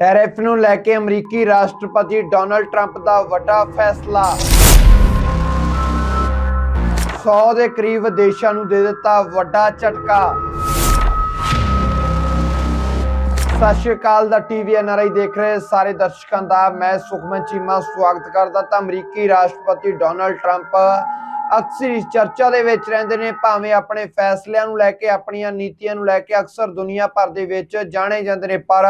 Tariff ਨੂੰ ਲੈ ਕੇ ਅਮਰੀਕੀ ਰਾਸ਼ਟਰਪਤੀ ਡੋਨਲਡ ਟਰੰਪ ਦਾ ਵੱਡਾ ਫੈਸਲਾ। 100 ਦੇ ਕਰੀਬ ਦੇਸ਼ਾਂ ਨੂੰ ਦੇ ਦਿੱਤਾ ਵੱਡਾ ਝਟਕਾ। ਸਤਿ ਸ਼੍ਰੀ ਅਕਾਲ ਦਾ ਟੀਵੀ ਐਨਆਰਆਈ ਦੇਖ ਰਹੇ ਸਾਰੇ ਦਰਸ਼ਕਾਂ ਦਾ, ਮੈਂ ਸੁਖਮਨ ਚੀਮਾ ਸਵਾਗਤ ਕਰਦਾ ਤਾਂ ਅਮਰੀਕੀ ਰਾਸ਼ਟਰਪਤੀ ਡੋਨਲਡ ਟਰੰਪ ਅਕਸਰ ਇਸ ਚਰਚਾ ਦੇ ਵਿੱਚ ਰਹਿੰਦੇ ਨੇ, ਭਾਵੇਂ ਆਪਣੇ ਫੈਸਲਿਆਂ ਨੂੰ ਲੈ ਕੇ, ਆਪਣੀਆਂ ਨੀਤੀਆਂ ਨੂੰ ਲੈ ਕੇ ਅਕਸਰ ਦੁਨੀਆ ਭਰ ਦੇ ਵਿੱਚ ਜਾਣੇ ਜਾਂਦੇ ਨੇ, ਪਰ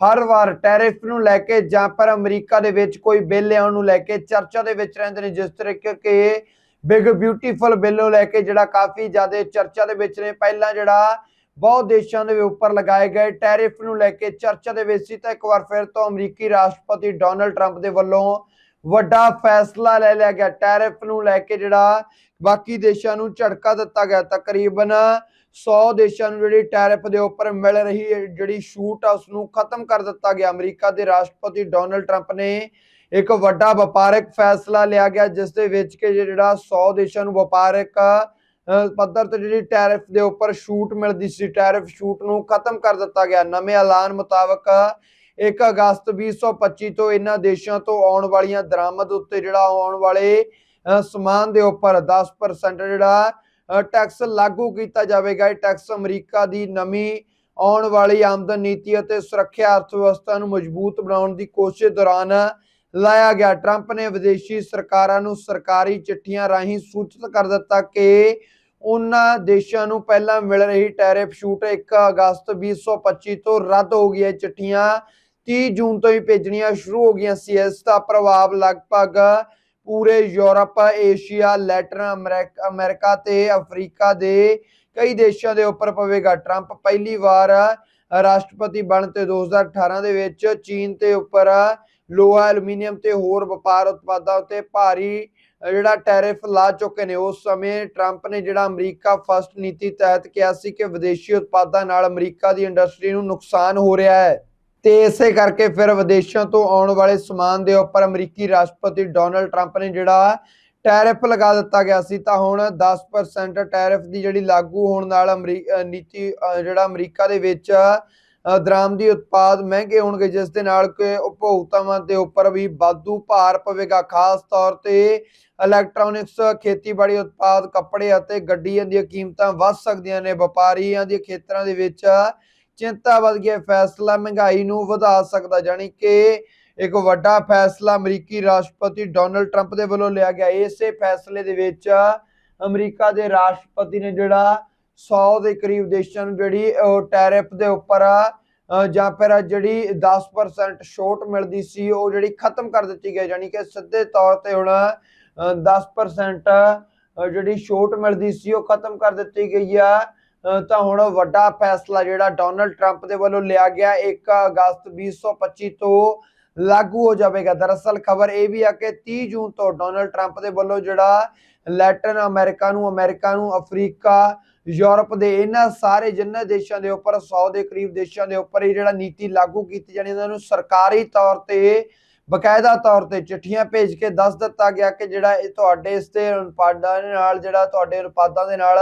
ਹਰ ਵਾਰ ਟੈਰਿਫ ਨੂੰ ਲੈ ਕੇ ਜਾਂ ਪਰ ਅਮਰੀਕਾ ਦੇ ਵਿੱਚ ਕੋਈ ਬਿੱਲ ਆਉਣ ਨੂੰ ਲੈ ਕੇ ਚਰਚਾ ਦੇ ਵਿੱਚ ਰਹਿੰਦੇ ਨੇ, ਜਿਸ ਤਰੀਕੇ ਕਿ ਬਿਗ ਬਿਊਟੀਫੁਲ ਬਿੱਲ ਨੂੰ ਲੈ ਕੇ ਜਿਹੜਾ ਕਾਫੀ ਜ਼ਿਆਦਾ ਚਰਚਾ ਦੇ ਵਿੱਚ ਨੇ। ਪਹਿਲਾਂ ਜਿਹੜਾ ਬਹੁਤ ਦੇਸ਼ਾਂ ਦੇ ਉੱਪਰ ਲਗਾਏ ਗਏ ਟੈਰਿਫ ਨੂੰ ਲੈ ਕੇ ਚਰਚਾ ਦੇ ਵਿੱਚ ਸੀ, ਤਾਂ ਇੱਕ ਵਾਰ ਫਿਰ ਤੋਂ ਅਮਰੀਕੀ ਰਾਸ਼ਟਰਪਤੀ ਡੋਨਲਡ ਟਰੰਪ ਦੇ ਵੱਲੋਂ ਵੱਡਾ ਫੈਸਲਾ ਲੈ ਲਿਆ ਗਿਆ। ਟੈਰਿਫ ਨੂੰ ਲੈ ਕੇ ਜਿਹੜਾ ਬਾਕੀ ਦੇਸ਼ਾਂ ਨੂੰ ਝਟਕਾ ਦਿੱਤਾ ਗਿਆ ਤਕਰੀਬਨ 100 ਦੇਸ਼ਾਂ ਨੂੰ ਜਿਹੜੀ ਟੈਰਿਫ ਦੇ ਉੱਪਰ ਮਿਲ ਰਹੀ ਜਿਹੜੀ ਛੂਟ ਆ ਉਸ ਨੂੰ ਖਤਮ ਕਰ ਦਿੱਤਾ ਗਿਆ। ਅਮਰੀਕਾ ਦੇ ਰਾਸ਼ਟਰਪਤੀ ਡੋਨਲਡ ਟਰੰਪ ਨੇ ਇੱਕ ਵੱਡਾ ਵਪਾਰਕ ਫੈਸਲਾ ਲਿਆ ਗਿਆ ਜਿਸ ਦੇ ਵਿੱਚ ਕਿ ਜਿਹੜਾ 100 ਦੇਸ਼ਾਂ ਨੂੰ ਵਪਾਰਕ ਪੱਧਰ ਤੇ ਜਿਹੜੀ ਟੈਰਿਫ ਦੇ ਉੱਪਰ ਛੂਟ ਮਿਲਦੀ ਸੀ ਟੈਰਿਫ ਛੂਟ ਨੂੰ ਖਤਮ ਕਰ ਦਿੱਤਾ ਗਿਆ। ਨਵੇਂ ਐਲਾਨ ਮੁਤਾਬਕ 1 ਅਗਸਤ 2025 ਤੋਂ ਇਹਨਾਂ ਦੇਸ਼ਾਂ ਤੋਂ ਆਉਣ ਵਾਲੀਆਂ ਦਰਾਮਦ ਉੱਤੇ ਜਿਹੜਾ ਆਉਣ ਵਾਲੇ ਅ, ਸਮਾਨ ਦੇ ਉੱਪਰ 10% ਜਿਹੜਾ ਟੈਕਸ ਲਾਗੂ ਕੀਤਾ ਜਾਵੇਗਾ। ਇਹ ਟੈਕਸ ਅਮਰੀਕਾ ਦੀ ਨਵੀਂ ਆਉਣ ਵਾਲੀ ਆਮਦਨ ਨੀਤੀ ਅਤੇ ਸੁਰੱਖਿਆ ਅਰਥ ਨੂੰ ਮਜ਼ਬੂਤ ਬਣਾਉਣ ਦੀ ਕੋਸ਼ਿਸ਼ ਦੌਰਾਨ ਲਾਇਆ ਗਿਆ। ਟਰੰਪ ਨੇ ਵਿਦੇਸ਼ੀ ਸਰਕਾਰਾਂ ਨੂੰ ਸਰਕਾਰੀ ਚਿੱਠੀਆਂ ਰਾਹੀਂ ਸੂਚਿਤ ਕਰ ਦਿੱਤਾ ਕਿ ਉਹਨਾਂ ਦੇਸ਼ਾਂ ਨੂੰ ਪਹਿਲਾਂ ਮਿਲ ਰਹੀ ਟੈਰਿਫ ਛੂਟ 1 ਅਗਸਤ 2025 ਤੋਂ ਰੱਦ ਹੋ ਗਈ ਹੈ। ਚਿੱਠੀਆਂ 30 ਜੂਨ ਤੋਂ ਹੀ ਭੇਜਣੀਆਂ ਸ਼ੁਰੂ ਹੋ ਗਈਆਂ ਸੀ। ਇਸ ਦਾ ਪ੍ਰਭਾਵ ਲਗਭਗ ਪੂਰੇ Europe, Asia, Latin America America ਤੇ ਅਫਰੀਕਾ ਦੇ ਕਈ ਦੇਸ਼ਾਂ ਦੇ ਉੱਪਰ ਪਵੇਗਾ ਟਰੰਪ। ਪਹਿਲੀ ਵਾਰ ਰਾਸ਼ਟਰਪਤੀ ਬਣ ਤੇ 2018 ਦੇ ਵਿੱਚ ਚੀਨ ਤੇ ਉੱਪਰ ਲੋਹਾ, ਐਲੂਮੀਨੀਅਮ ਤੇ ਹੋਰ ਵਪਾਰ ਉਤਪਾਦਾਂ ਉੱਤੇ ਭਾਰੀ ਜਿਹੜਾ ਟੈਰਿਫ ਲਾ ਚੁੱਕੇ ਨੇ। ਉਸ ਸਮੇਂ ਟਰੰਪ ਨੇ ਜਿਹੜਾ ਅਮਰੀਕਾ ਫਸਟ ਨੀਤੀ ਤਹਿਤ ਕਿਹਾ ਸੀ ਕਿ ਵਿਦੇਸ਼ੀ ਉਤਪਾਦਾਂ ਨਾਲ ਅਮਰੀਕਾ ਦੀ ਇੰਡਸਟਰੀ ਨੂੰ ਨੁਕਸਾਨ ਹੋ ਰਿਹਾ ਹੈ। ਤੇ ਇਸੇ ਕਰਕੇ ਫਿਰ ਵਿਦੇਸ਼ਾਂ ਤੋਂ ਆਉਣ ਵਾਲੇ ਸਮਾਨ ਦੇ ਉੱਪਰ ਅਮਰੀਕੀ ਰਾਸ਼ਟਰਪਤੀ ਡੋਨਲਡ ਟਰੰਪ ਨੇ ਜਿਹੜਾ ਟੈਰਿਫ ਲਗਾ ਦਿੱਤਾ ਗਿਆ ਸੀ ਤਾਂ ਹੁਣ 10% ਟੈਰਿਫ ਦੀ ਜਿਹੜੀ ਲਾਗੂ ਹੋਣ ਨਾਲ ਅਮਰੀ ਨੀਤੀ ਜਿਹੜਾ ਅਮਰੀਕਾ ਦੇ ਵਿੱਚ ਅ, ਦਰਾਮਦੀ ਉਤਪਾਦ ਮਹਿੰਗੇ ਹੋਣਗੇ ਜਿਸ ਦੇ ਨਾਲ ਕਿ ਉਪਭੋਗਤਾਵਾਂ ਦੇ ਉੱਪਰ ਵੀ ਵਾਧੂ ਭਾਰ ਪਵੇਗਾ। ਖਾਸ ਤੌਰ ਤੇ ਇਲੈਕਟ੍ਰੋਨਿਕਸ ਖੇਤੀਬਾੜੀ ਉਤਪਾਦ ਕੱਪੜੇ ਅਤੇ ਗੱਡੀਆਂ ਦੀਆਂ ਕੀਮਤਾਂ ਵੱਧ ਸਕਦੀਆਂ ਨੇ। ਵਪਾਰੀਆਂ ਦੇ ਖੇਤਰਾਂ ਦੇ ਵਿੱਚ ਚਿੰਤਾ ਵੱਧ ਗਈ ਫੈਸਲਾ ਮਹਿੰਗਾਈ ਨੂੰ ਵਧਾ ਸਕਦਾ ਜਾਣੀ ਕਿ ਇੱਕ ਵੱਡਾ ਫੈਸਲਾ ਅਮਰੀਕੀ ਰਾਸ਼ਟਰਪਤੀ ਡੋਨਲਡ ਟਰੰਪ ਦੇ ਵੱਲੋਂ ਲਿਆ ਗਿਆ। ਇਸੇ ਫੈਸਲੇ ਦੇ ਵਿੱਚ ਅਮਰੀਕਾ ਦੇ ਰਾਸ਼ਟਰਪਤੀ ਨੇ ਜਿਹੜਾ 100 ਦੇ ਕਰੀਬ ਦੇਸ਼ਾਂ ਨੂੰ ਜਿਹੜੀ ਟੈਰਿਫ ਦੇ ਉੱਪਰ ਜਾਂ ਫਿਰ ਜਿਹੜੀ 10% ਛੋਟ ਮਿਲਦੀ ਸੀ ਉਹ ਜਿਹੜੀ ਖਤਮ ਕਰ ਦਿੱਤੀ ਗਈ। ਜਾਨੀ ਕਿ ਸਿੱਧੇ ਤੌਰ ਤੇ ਹੁਣ ਅ, 10% ਜਿਹੜੀ ਛੋਟ ਮਿਲਦੀ ਸੀ ਉਹ ਖਤਮ ਕਰ ਦਿੱਤੀ ਗਈ ਆ। ਤਾਂ ਹੁਣ ਵੱਡਾ ਫੈਸਲਾ ਜਿਹੜਾ ਡੋਨਲਡ ਟਰੰਪ ਦੇ ਵੱਲੋਂ ਲਿਆ ਗਿਆ 1 ਅਗਸਤ 2025 ਤੋਂ ਲਾਗੂ ਹੋ ਜਾਵੇਗਾ। ਦਰਅਸਲ ਖਬਰ ਇਹ ਵੀ ਆ ਕਿ 30 ਜੂਨ ਤੋਂ ਡੋਨਲਡ ਟਰੰਪ ਦੇ ਵੱਲੋਂ ਜਿਹੜਾ ਲੈਟਨ ਅਮਰੀਕਾ ਨੂੰ ਅਮਰੀਕਾ ਨੂੰ, ਅਫਰੀਕਾ, ਯੂਰਪ ਦੇ ਇਹਨਾਂ ਸਾਰੇ ਜਿੰਨੇ ਦੇਸ਼ਾਂ ਦੇ ਉੱਪਰ 100 ਦੇ ਕਰੀਬ ਦੇਸ਼ਾਂ ਦੇ ਉੱਪਰ ਇਹ ਜਿਹੜਾ ਨੀਤੀ ਲਾਗੂ ਕੀਤੀ ਜਾਣੀ, ਇਹਨਾਂ ਨੂੰ ਸਰਕਾਰੀ ਤੌਰ ਤੇ, ਬਕਾਇਦਾ ਤੌਰ ਤੇ ਚਿੱਠੀਆਂ ਭੇਜ ਕੇ ਦੱਸ ਦਿੱਤਾ ਗਿਆ ਕਿ ਜਿਹੜਾ ਇਹ ਤੁਹਾਡੇ ਇਸ ਤੇ ਉਤਪਾਦਾਂ ਨਾਲ, ਜਿਹੜਾ ਤੁਹਾਡੇ ਉਤਪਾਦਾਂ ਦੇ ਨਾਲ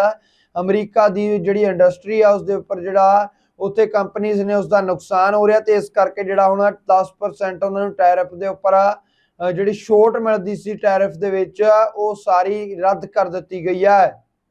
ਅਮਰੀਕਾ ਦੀ ਜਿਹੜੀ ਇੰਡਸਟਰੀ ਆ ਉਸ ਦੇ ਉੱਪਰ ਜਿਹੜਾ ਉੱਥੇ ਕੰਪਨੀਆਂ ਨੇ ਉਸ ਦਾ ਨੁਕਸਾਨ ਹੋ ਰਿਹਾ ਤੇ ਇਸ ਕਰਕੇ ਜਿਹੜਾ ਹੁਣ 10% ਉਹਨਾਂ ਨੂੰ ਟੈਰਿਫ ਦੇ ਉੱਪਰ ਜਿਹੜੀ ਛੋਟ ਮਿਲਦੀ ਸੀ ਟੈਰਿਫ ਦੇ ਵਿੱਚ, ਉਹ ਸਾਰੀ ਰੱਦ ਕਰ ਦਿੱਤੀ ਗਈ ਹੈ।